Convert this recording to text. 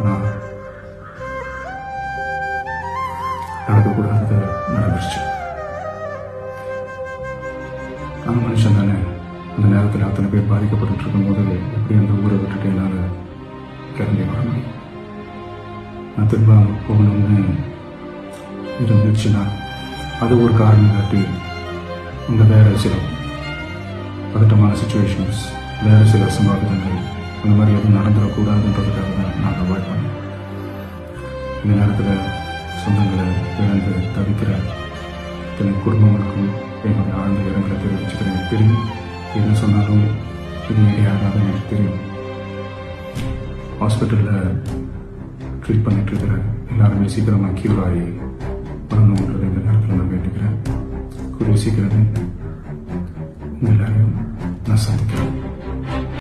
ஆனால் நடந்துருச்சு அந்த மனுஷன் தானே அந்த நேரத்தில் அத்தனை பேர் பாதிக்கப்பட்டு இருக்கும்போது எப்படி அந்த ஊரை விட்டுட்டு என்னால் கிளம்பி வர முடியும்? நான் திரும்ப அங்க போகணும்னு இருந்துச்சுன்னா அது ஒரு காரணம் காட்டி இந்த வேற சில பதட்டமான சுச்சுவேஷன்ஸ் வேற சில அசம்பாவிதங்கள் மாதிரி எதுவும் நடந்துடக்கூடாதுன்றதுக்காக தான் நான் அவாய்ட் பண்ணேன். இந்த நேரத்தில் சொந்தங்களை இழந்து தவிக்கிற இத்தனை குடும்பங்களுக்கும் என்னுடைய ஆழ்ந்த இடங்களை தெரிவிச்சுக்கிறேன். எனக்கு தெரியும் என்ன சொன்னாலும் இது யாராவது எனக்கு தெரியும். ஹாஸ்பிட்டலில் ட்ரீட் பண்ணிட்டு இருக்கிற எல்லாருமே சீக்கிரமாக க்யூர் ஆகி வரணுன்றது இந்த நேரத்தில் நான் வேண்டிக்கிறேன் கூடிய சீக்கிரமே